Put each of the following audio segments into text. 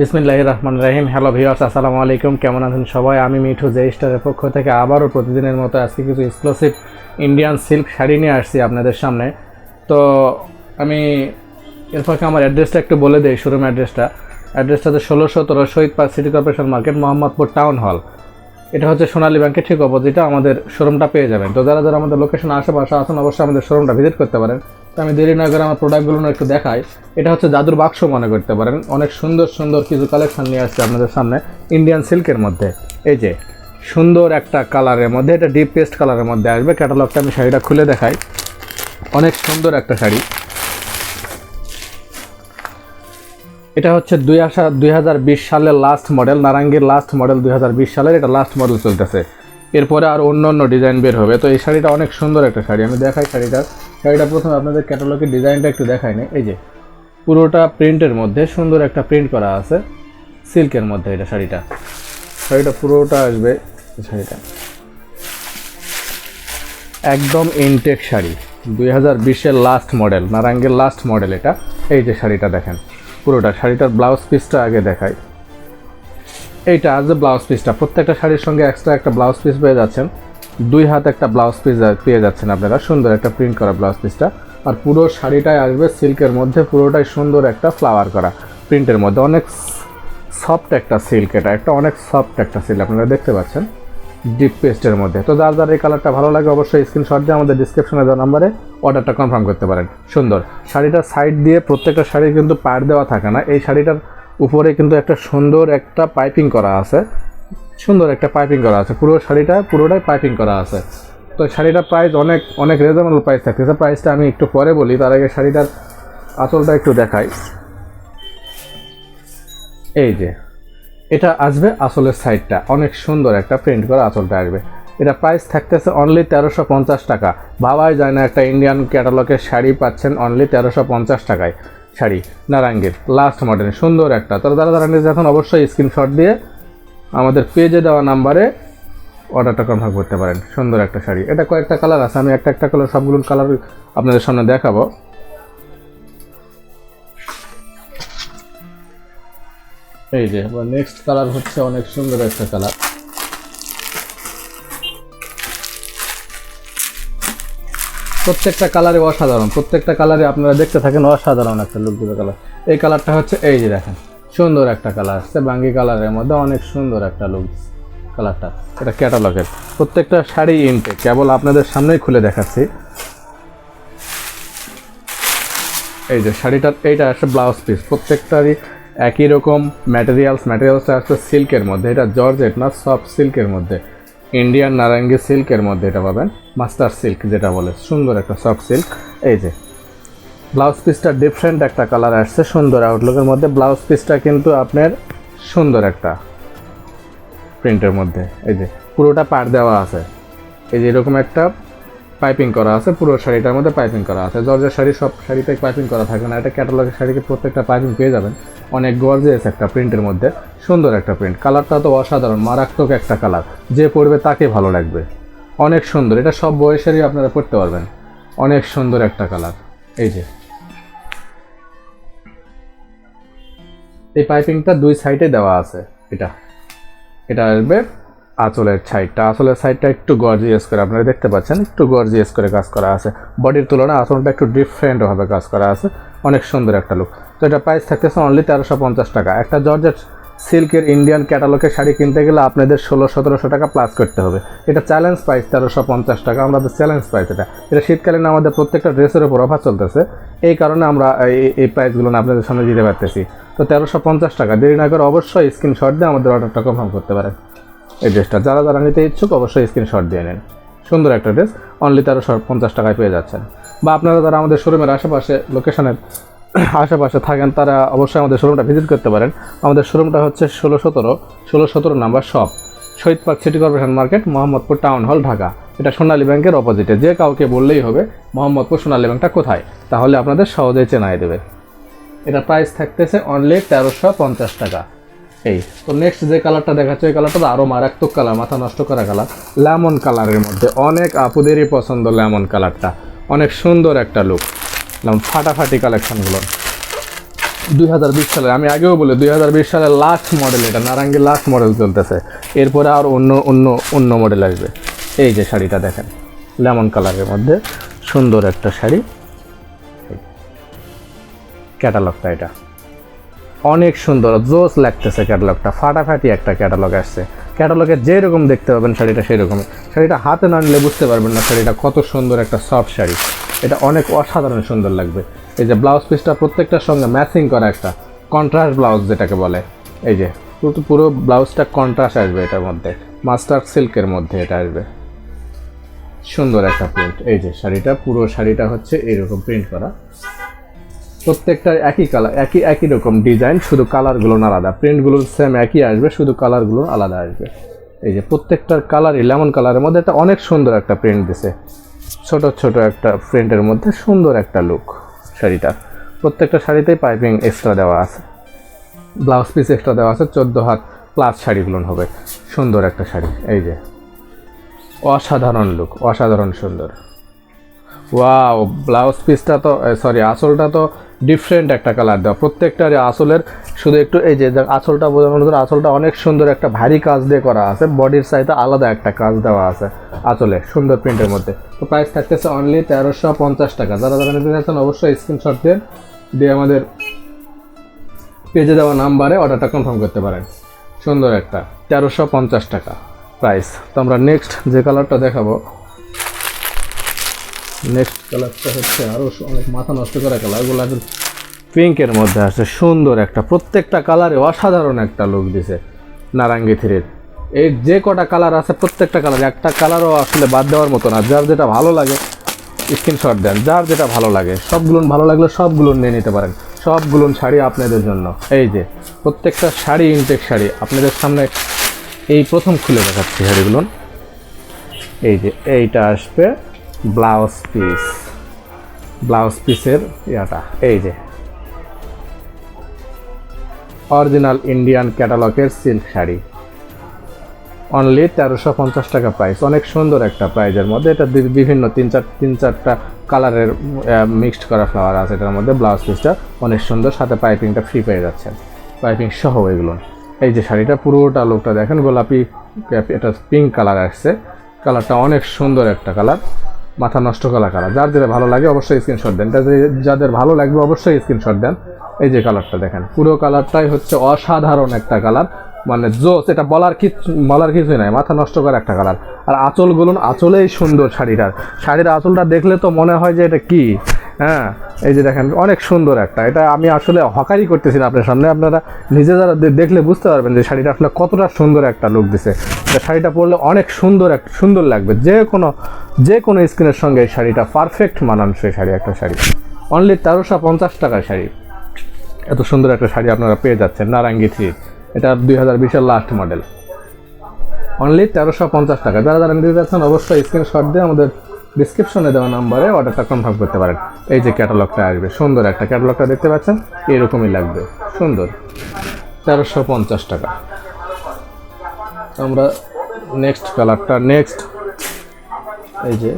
বিসমিল্লাহ রহমান রাহিম hello viewers আসসালামু আলাইকুম। কেমন আছেন সবাই? আমি মিঠু জে স্টারের পক্ষ থেকে আবারও প্রতিদিনের মতো আজকে কিছু এক্সক্লুসিভ ইন্ডিয়ান সিল্ক শাড়ি নিয়ে আসছি আপনাদের সামনে। তো আমি এর ফাঁকে আমার অ্যাড্রেসটা একটু বলে দিই শোরুম অ্যাড্রেসটা অ্যাড্রেসটা হচ্ছে ষোলো সতেরো Shahid park city corporation market Mohammadpur town hall এটা হচ্ছে সোনালী ব্যাংকের ঠিক অপোজিটে আমাদের শোরুমটা পেয়ে যাবেন। তো যারা যারা আমাদের লোকেশন আশেপাশে আসুন অবশ্যই আমাদের শোরুমটা ভিজিট করতে পারেন। তো আমি দেরি না করে আমার প্রোডাক্টগুলো একটু দেখাই। এটা হচ্ছে জাদুর বাক্স মনে করতে পারেন। অনেক সুন্দর সুন্দর কিছু কালেকশন নিয়ে আসছে আপনাদের সামনে ইন্ডিয়ান সিল্কের মধ্যে। এই যে, সুন্দর একটা কালারের মধ্যে, এটা ডিপ পেস্ট কালারের মধ্যে আসবে। ক্যাটালগটা আমি শাড়িটা খুলে দেখাই। অনেক সুন্দর একটা শাড়ি। এটা হচ্ছে দুই আসা, দুই হাজার বিশ সালের লাস্ট মডেল নারাঙ্গীর লাস্ট মডেল দুই হাজার বিশ সালের, এটা লাস্ট মডেল চলতেছে। এরপরে আর অন্য অন্য ডিজাইন বের হবে। তো এই শাড়িটা অনেক সুন্দর একটা শাড়ি। আমি দেখাই শাড়িটা শাড়িটা প্রথমে আপনাদের ক্যাটালগের ডিজাইনটা একটু দেখাই নি। এই যে, পুরোটা প্রিন্টের মধ্যে সুন্দর একটা প্রিন্ট করা আছে সিল্কের মধ্যে এটা শাড়িটা। শাড়িটা পুরোটা আসবে শাড়িটা। একদম ইনটেক শাড়ি, দুই হাজার বিশের লাস্ট মডেল নারাঙ্গের লাস্ট মডেল এটা। এই যে শাড়িটা দেখেন, পুরোটা শাড়িটার ব্লাউজ পিসটা আগে দেখাই। এইটা আজ ব্লাউজ পিসটা প্রত্যেকটা শাড়ির সঙ্গে এক্সট্রা একটা ব্লাউজ পিস পেয়ে যাচ্ছেন। দুই হাত একটা ব্লাউজ পিস পেয়ে যাচ্ছেন আপনারা। সুন্দর একটা প্রিন্ট করা ব্লাউজ পিসটা আর পুরো শাড়িটাই আসবে সিল্কের মধ্যে, পুরোটাই সুন্দর একটা ফ্লাওয়ার করা প্রিন্টের মধ্যে। অনেক সফট একটা সিল্ক এটা, একটা অনেক সফট একটা সিল্ক আপনারা দেখতে পাচ্ছেন ডিপ পেস্টের মধ্যে। তো যার যার এই কালারটা ভালো লাগে অবশ্যই স্ক্রিনশট দিয়ে আমাদের ডিসক্রিপশনে দেওয়া নাম্বারে অর্ডারটা কনফার্ম করতে পারেন। সুন্দর। শাড়িটার সাইড দিয়ে প্রত্যেকটা শাড়ি কিন্তু পাড় দেওয়া থাকে না। এই শাড়িটার উপরে কিন্তু একটা সুন্দর একটা পাইপিং করা আছে। সুন্দর একটা পাইপিং করা আছে। পুরো শাড়িটা, পুরোটাই পাইপিং করা আছে। তো শাড়িটার প্রাইস অনেক অনেক রিজনেবল প্রাইস থাকতেছে। প্রাইসটা আমি একটু পরে বলি, তার আগে শাড়িটার আঁচলটা একটু দেখাই। এই যে, এটা আসবে আসলের সাইডটা অনেক সুন্দর একটা প্রিন্ট করা আঁচলটা আসবে। এটা প্রাইস থাকতেছে অনলি তেরোশো পঞ্চাশ টাকা। ভাবাই যায় না, একটা ইন্ডিয়ান ক্যাটালগের শাড়ি পাচ্ছেন অনলি তেরোশো পঞ্চাশ টাকায় শাড়ি। নারাঙ্গীর লাস্ট মডেল সুন্দর একটা। তো যারা যারা এখন অবশ্যই স্ক্রিনশট দিয়ে আমাদের পেজে দেওয়া নাম্বারে অর্ডারটা কনফার্ম করতে পারেন। সুন্দর একটা শাড়ি। এটা কয়েকটা কালার আছে, আমি একটা একটা কালার সবগুলো কালার আপনাদের সামনে দেখাবো। এই যে নেক্সট কালার হচ্ছে অনেক সুন্দর একটা কালার প্রত্যেকটা কালারে অসাধারণ। প্রত্যেকটা কালারে আপনারা দেখতে থাকেন অসাধারণ একটা লুক কালার এই কালারটা হচ্ছে এই যে দেখেন। সুন্দর একটা কালার আসছে। বাঙ্গি কালারের মধ্যে অনেক সুন্দর একটা লুক কালারটা এটা ক্যাটালগের প্রত্যেকটা শাড়ি ইনটেক কেবল আপনাদের সামনেই খুলে দেখাচ্ছি। এই যে শাড়িটার এইটা আসছে ব্লাউজ পিস প্রত্যেকটারই একই রকম ম্যাটেরিয়ালস ম্যাটেরিয়ালসটা আসছে সিল্কের মধ্যে। এটা জর্জেট না সফট সিল্কের মধ্যে। ইন্ডিয়ান নারাঙ্গি সিল্কের মধ্যে এটা পাবেন। মাস্টার সিল্ক যেটা বলে। সুন্দর একটা সফট সিল্ক এই যে ব্লাউজ পিসটা ডিফারেন্ট একটা কালার আসছে, সুন্দর আউটলুকের মধ্যে। ব্লাউজ পিসটা কিন্তু আপনার সুন্দর একটা প্রিন্টের মধ্যে। এই যে, পুরোটা পার দেওয়া আছে। এই যে এরকম একটা পাইপিং করা আছে, পুরো শাড়িটার মধ্যে পাইপিং করা আছে। জর্জের শাড়ি, সব শাড়িতে পাইপিং করা থাকে না। এটা ক্যাটালগের শাড়িকে প্রত্যেকটা পাইপিং পেয়ে যাবেন। অনেক গর্জিয়াস একটা প্রিন্টের মধ্যে। সুন্দর একটা প্রিন্ট কালারটা তো অসাধারণ, মারাত্মক একটা কালার যে পরবে তাকে ভালো লাগবে। অনেক সুন্দর। এটা সব বয়সেরই আপনারা পড়তে পারবেন। অনেক সুন্দর একটা কালার এই যে। এই পাইপিংটা দুই সাইডে দেওয়া আছে, এটা। এটা আসবে আঁচলের সাইডটা। আঁচলের সাইডটা একটু গর্জিয়াস করে, আপনারা দেখতে পাচ্ছেন, একটু গর্জিয়াস করে কাজ করা আছে। বডির তুলনায় আঁচলটা একটু ডিফারেন্টভাবে কাজ করা আছে। অনেক সুন্দর একটা লুক তো এটা প্রাইস থাকতেছে অনলি তেরোশো পঞ্চাশ টাকা। একটা জর্জেট সিল্কের ইন্ডিয়ান ক্যাটালগের শাড়ি কিনতে গেলে আপনাদের ষোলো, সতেরোশো টাকা প্লাস করতে হবে। এটা চ্যালেঞ্জ প্রাইস তেরোশো পঞ্চাশ টাকা আমাদের চ্যালেঞ্জ প্রাইস এটা। এটা শীতকালীন আমাদের প্রত্যেকটা ড্রেসের উপর অফার চলতেছে। এই কারণে আমরা এই এই প্রাইসগুলো আপনাদের সামনে দিতে পারতেছি। তো তেরোশো পঞ্চাশ টাকা, দেরি না করে অবশ্যই স্ক্রিনশট দিয়ে আমাদের অর্ডারটা কনফার্ম করতে পারেন। এই ড্রেসটা যারা যারা নিতে ইচ্ছুক অবশ্যই স্ক্রিনশট দিয়ে নেন। সুন্দর একটা ড্রেস অনলি তেরোশো পঞ্চাশ টাকায় পেয়ে যাচ্ছেন। বা আপনারা যারা আমাদের শোরুমের আশেপাশে লোকেশনের আশেপাশে থাকেন, তারা অবশ্যই আমাদের শোরুমটা ভিজিট করতে পারেন। আমাদের শোরুমটা হচ্ছে ষোলো সতেরো ষোলো সতেরো number shop Shahid park city corporation market Mohammadpur town hall Dhaka. এটা সোনালী ব্যাংকের অপোজিটে যে কাউকে বললেই হবে মোহাম্মদপুর সোনালী ব্যাংকটা কোথায়, তাহলে আপনাদের সহজেই চেনাই দেবে। এটা প্রাইস থাকতেছে অনলি তেরোশো পঞ্চাশ টাকা। এই, তো নেক্সট যে কালারটা দেখাচ্ছে, ওই কালারটা আরও মারাত্মক কালার মাথা নষ্ট করা কালার লেমন কালারের মধ্যে অনেক আপুদেরই পছন্দ লেমন কালারটা অনেক সুন্দর একটা লুক ফাটাফাটি কালেকশনগুলো। দুই হাজার বিশ সালে আমি আগেও বলি, দুই হাজার বিশ সালে লাস্ট মডেল এটা নারাঙ্গি লাস্ট মডেল চলতেছে। এরপরে আর অন্য অন্য অন্য মডেল আসবে। এই যে শাড়িটা দেখেন লেমন কালারের মধ্যে সুন্দর একটা শাড়ি। ক্যাটালগটা এটা। অনেক সুন্দর, জোস লাগতেছে ক্যাটালগটা ফাটাফাটি একটা ক্যাটালগ আসছে। ক্যাটালগে যেরকম দেখতে পাবেন শাড়িটা সেরকমই। শাড়িটা হাতে না নিলে বুঝতে পারবেন না শাড়িটা কত সুন্দর একটা সফট শাড়ি। এটা অনেক অসাধারণ সুন্দর লাগবে। এই যে ব্লাউজ পিসটা প্রত্যেকটার সঙ্গে ম্যাচিং করা একটা কন্ট্রাস্ট ব্লাউজ যেটাকে বলে। এই যে, পুরো ব্লাউজটা কন্ট্রাস্ট আসবে এটার মধ্যে। মাস্টার সিল্কের মধ্যে এটা আসবে। সুন্দর একটা প্রিন্ট এই যে শাড়িটা, পুরো শাড়িটা হচ্ছে এইরকম প্রিন্ট করা। প্রত্যেকটার একই কালার একই একই রকম ডিজাইন শুধু কালারগুলো আলাদা। প্রিন্টগুলো সেম একই আসবে, শুধু কালারগুলো আলাদা আসবে। এই যে প্রত্যেকটার কালারই লেমন কালারের মধ্যে একটা অনেক সুন্দর একটা প্রিন্ট দিছে। ছোট ছোট একটা প্রিন্টের মধ্যে সুন্দর একটা লুক শাড়িটা। প্রত্যেকটা শাড়িতেই পাইপিং এক্সট্রা দেওয়া আছে। ব্লাউজ পিস এক্সট্রা দেওয়া আছে চোদ্দ হাত প্লাস শাড়িগুলো হবে। সুন্দর একটা শাড়ি এই যে। অসাধারণ লুক অসাধারণ সুন্দর। ওয়াও ব্লাউজ পিসটা তো সরি আসলটা তো ডিফারেন্ট একটা কালার দেওয়া। প্রত্যেকটার আসলের শুধু একটু এই যে দেখ, আসলটা বোঝানোর জন্য আসলটা অনেক সুন্দর একটা ভারী কাজ দিয়ে করা আছে। বডির সাইডে আলাদা একটা কাজ দেওয়া আছে। আসলে সুন্দর প্রিন্টের মধ্যে। তো প্রাইস থাকতেছে অনলি তেরোশো পঞ্চাশ টাকা। যারা যারা নিতে চাচ্ছেন, অবশ্যই স্ক্রিনশট দিয়ে দিয়ে আমাদের পেজে দেওয়া নাম্বারে অর্ডারটা কনফার্ম করতে পারেন। সুন্দর একটা, তেরোশো পঞ্চাশ টাকা প্রাইস তো আমরা নেক্সট যে কালারটা দেখাবো নেক্সট কালারটা হচ্ছে আরও অনেক মাথা নষ্ট করা কালার এগুলো পিঙ্কের মধ্যে আছে। সুন্দর একটা, প্রত্যেকটা কালারে অসাধারণ একটা লুক দিছে। নারাঙ্গি থ্রির এই যে কটা কালার আছে, প্রত্যেকটা কালার, একটা কালারও আসলে বাদ দেওয়ার মতো না। যার যেটা ভালো লাগে স্ক্রিনশট দেন। যার যেটা ভালো লাগে সবগুলো ভালো লাগলে সবগুলো নিয়ে নিতে পারেন। সবগুলো শাড়ি আপনাদের জন্য। এই যে, প্রত্যেকটা শাড়ি ইনটেক শাড়ি আপনাদের সামনে এই প্রথম খুলে দেখাচ্ছি শাড়িগুলো এই যে, এইটা আসবে ব্লাউজ পিস। ব্লাউজ পিসের ইয়াটা। এই যে অরিজিনাল ইন্ডিয়ান ক্যাটালগের সিল্ক শাড়ি। অনলি তেরোশো পঞ্চাশ টাকা প্রাইস অনেক সুন্দর একটা প্রাইজের মধ্যে। এটা বিভিন্ন তিন চার তিন চারটা কালারের মিক্সড করা ফ্লাওয়ার আছে এটার মধ্যে। ব্লাউজ পিসটা অনেক সুন্দর। সাথে পাইপিংটা ফ্রি পেয়ে যাচ্ছেন। পাইপিং সহ এগুলো। এই যে শাড়িটা, পুরোটা লোকটা দেখেন। গোলাপি এটা পিঙ্ক কালার আসছে। কালারটা অনেক সুন্দর একটা কালার মাথা নষ্ট করা কালার যার যেটা ভালো লাগে অবশ্যই স্ক্রিনশট দেন। যাদের- ভালো লাগবে অবশ্যই স্ক্রিনশট দেন। এই যে কালারটা দেখেন। পুরো কালারটাই হচ্ছে অসাধারণ একটা কালার মানে জোস, এটা বলার কি বলার কিছুই নাই, মাথা নষ্ট করা একটা কালার আর আঁচল আঁচলগুলো, আঁচলেই সুন্দর শাড়িটার। শাড়ির আঁচলটা দেখলে তো মনে হয় যে এটা কি? হ্যাঁ এই যে দেখেন, অনেক সুন্দর একটা। এটা আমি আসলে হকারি করতেছি না আপনার সামনে। আপনারা নিজে যারা দেখলে বুঝতে পারবেন যে শাড়িটা আসলে কতটা সুন্দর একটা লুক দিছে। শাড়িটা পরলে অনেক সুন্দর এক, সুন্দর লাগবে। যে কোনো যে কোনো স্কিনের সঙ্গে এই শাড়িটা পারফেক্ট মানানসই শাড়ি, একটা শাড়ি। অনলি তেরোশো পঞ্চাশ টাকার শাড়ি। এত সুন্দর একটা শাড়ি আপনারা পেয়ে যাচ্ছেন। নারাঙ্গি থ্রি এটা দুই হাজার বিশের লাস্ট মডেল অনলি তেরোশো পঞ্চাশ টাকা। যারা যারা নিতে যাচ্ছেন অবশ্যই স্ক্রিনশট দিয়ে আমাদের ডিসক্রিপশনে দেওয়া নাম্বারে অর্ডারটা কনফার্ম করতে পারেন। এই যে ক্যাটালগটা আসবে, সুন্দর একটা ক্যাটালগটা দেখতে পাচ্ছেন, এরকমই লাগবে। সুন্দর। তেরোশো পঞ্চাশ টাকা। আমরা নেক্সট কালারটা নেক্সট এই যে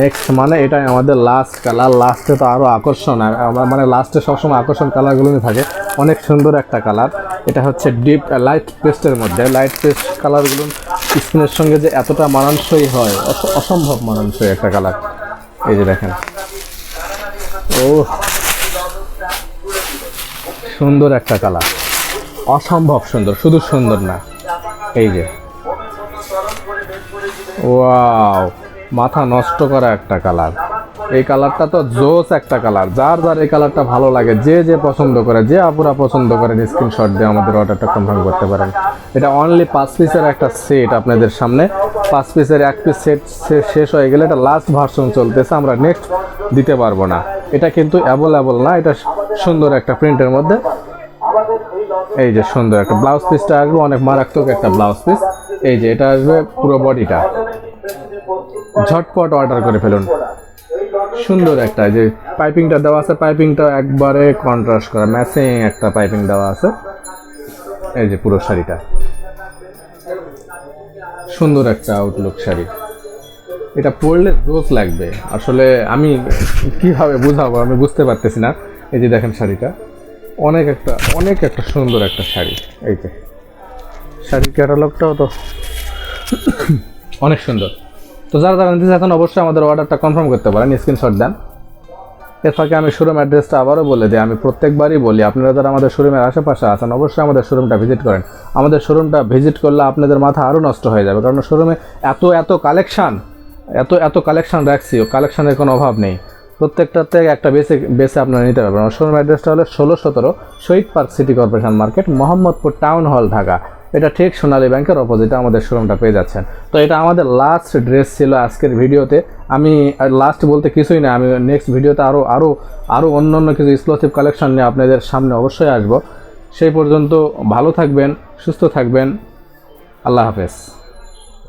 নেক্সট মানে এটাই আমাদের লাস্ট কালার লাস্টে তো আরও আকর্ষণ মানে লাস্টে সবসময় আকর্ষণ কালারগুলোই থাকে। অনেক সুন্দর একটা কালার। এটা হচ্ছে ডিপ লাইট পেস্টের মধ্যে। লাইট পেস্ট কালারগুলো স্কিনের সঙ্গে যে এতটা মানানসই হয়, অস- অসম্ভব মানানসই একটা কালার। এই যে দেখেন। ও সুন্দর একটা কালার। অসম্ভব সুন্দর, শুধু সুন্দর না। এই যে। ওয়াও, মাথা নষ্ট করা একটা কালার। এই কালারটা তো জোস একটা কালার। যার যার এই কালারটা ভালো লাগে, যে যে পছন্দ করে, যে আপুরা পছন্দ করেন স্ক্রিনশট দিয়ে আমাদের অর্ডারটা কনফার্ম করতে পারেন। এটা অনলি পাঁচ পিসের একটা সেট আপনাদের সামনে। পাঁচ পিসের এক পিস সেট শেষ হয়ে গেলে এটা লাস্ট ভার্সন চলতেছে, আমরা নেক্সট দিতে পারব না। এটা কিন্তু অ্যাভেলেবল না, এটা সুন্দর একটা প্রিন্টের মধ্যে। এই যে সুন্দর একটা ব্লাউজ পিসটা আসবে, অনেক মারাত্মক একটা ব্লাউজ পিস এই যে এটা আসবে পুরো বডিটা ঝটপট অর্ডার করে ফেলুন। সুন্দর একটা, যে পাইপিংটা দেওয়া আছে পাইপিংটা একবারে কন্ট্রাস্ট করা ম্যাচিং একটা পাইপিং দেওয়া আছে। এই যে পুরো শাড়িটা। সুন্দর একটা আউটলুক শাড়ি। এটা পরলে রোজ লাগবে। আসলে আমি কীভাবে বুঝাবো আমি বুঝতে পারতেছি না। এই যে দেখেন শাড়িটা। অনেক একটা অনেক একটা সুন্দর একটা শাড়ি। এই যে। শাড়ির ক্যাটালগটাও তো অনেক সুন্দর। তো যারা যারা নিতে চাচ্ছেন অবশ্যই আমাদের অর্ডারটা কনফার্ম করতে পারেন স্ক্রিনশট দেন। এর ফাঁকে আমি শোরুম অ্যাড্রেসটা আবারও বলে দিই, আমি প্রত্যেকবারই বলি, আপনারা যারা আমাদের শোরুমের আশেপাশে আছেন, অবশ্যই আমাদের শোরুমটা ভিজিট করেন। আমাদের শোরুমটা ভিজিট করলে আপনাদের মাথা আরও নষ্ট হয়ে যাবে, কারণ শোরুমে এত এত কালেকশান এত এত কালেকশান রাখছি কালেকশানের কোনো অভাব নেই। প্রত্যেকটার থেকে একটা বেসে বেসে আপনারা নিতে পারবেন। শোরুম অ্যাড্রেসটা হলো ষোলো সতেরো Shahid park city corporation market, Mohammadpur town hall, Dhaka. এটা ঠিক সোনালী ব্যাংকের অপোজিটে আমাদের শোরুমটা পেয়ে যাচ্ছেন। তো এটা আমাদের লাস্ট ড্রেস ছিল আজকের ভিডিওতে। আমি লাস্ট বলতে কিছুই না, আমি নেক্সট ভিডিওতে আরও আরও আরও অন্য অন্য কিছু এক্সক্লুসিভ কালেকশন নিয়ে আপনাদের সামনে অবশ্যই আসব। সেই পর্যন্ত ভালো থাকবেন, সুস্থ থাকবেন। আল্লাহ হাফেজ।